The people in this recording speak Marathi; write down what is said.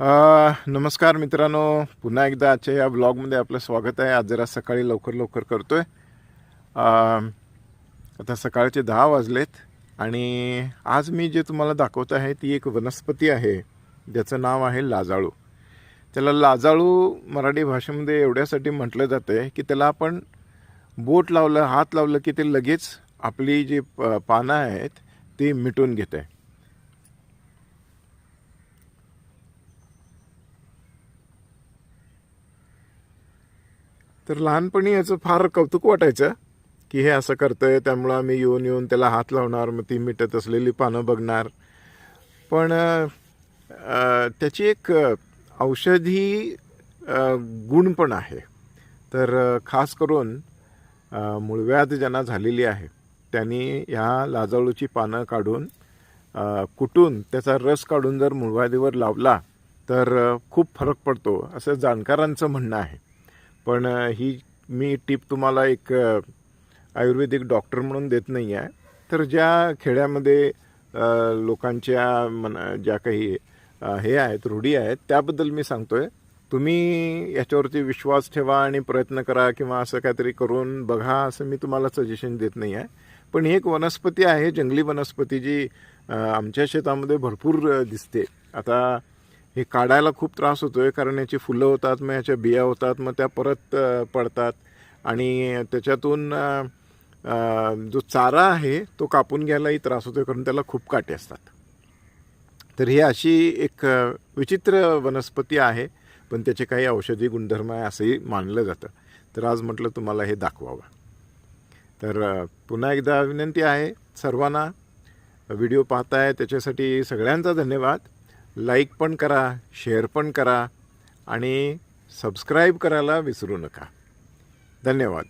नमस्कार मित्रांनो. पुन्हा एकदा आजच्या या ब्लॉगमध्ये आपलं स्वागत आहे. आज जरा सकाळी लवकर लवकर करतो आहे आता सकाळचे दहा वाजलेत आणि आज मी जे तुम्हाला दाखवत आहे ती एक वनस्पती आहे. ज्याचं नाव आहे लाजाळू. त्याला लाजाळू मराठी भाषेमध्ये एवढ्यासाठी म्हटलं जातं आहे की त्याला आपण बोट लावलं हात लावलं की ते लगेच आपली जी प- पानं आहेत ती मिटून घेते तर लहानपणी याचं फार कौतुक वाटायचं की हे असं करतंय त्यामुळं आम्ही येऊन येऊन त्याला हात लावणार मग ती मिटत असलेली पानं बघणार. पण त्याची एक औषधी गुण पण आहे. तर खास करून अ, मुळव्याध ज्यांना झालेली आहे त्यांनी ह्या लाजाळूची पानं काढून कुटून त्याचा रस काढून जर मुळव्याधीवर लावला तर खूप फरक पडतो असं जाणकारांचं म्हणणं आहे. पण ही मी टीप तुम्हाला एक आयुर्वेदिक डॉक्टर म्हणून देत नाही आहे. तर ज्या खेड्यामध्ये लोकांच्या मन ज्या काही हे आहेत रूढी आहेत त्याबद्दल मी सांगतोय. तुम्ही याच्यावरती विश्वास ठेवा आणि प्रयत्न करा किंवा असं काहीतरी करून बघा असं मी तुम्हाला सजेशन देत नाही आहे. पण ही एक वनस्पती आहे जंगली वनस्पती जी आमच्या शेतामध्ये भरपूर दिसते. आता हे काढायला खूप त्रास होतोय कारण याची फुलं होतात मग याच्या बिया होतात मग त्या परत पडतात. आणि त्याच्यातून जो चारा आहे तो कापून घ्यायलाही त्रास होतोय कारण त्याला खूप काटे असतात. तर ही अशी एक विचित्र वनस्पती आहे पण त्याचे काही औषधी गुणधर्म आहे असंही मानलं जातं. तर आज म्हटलं तुम्हाला हे दाखवावं. तर पुन्हा एकदा विनंती आहे सर्वांना व्हिडिओ पाहताय त्याच्यासाठी सगळ्यांचा धन्यवाद. लाईक पण करा शेअर पण करा आणि सबस्क्राईब करायला विसरू नका. धन्यवाद.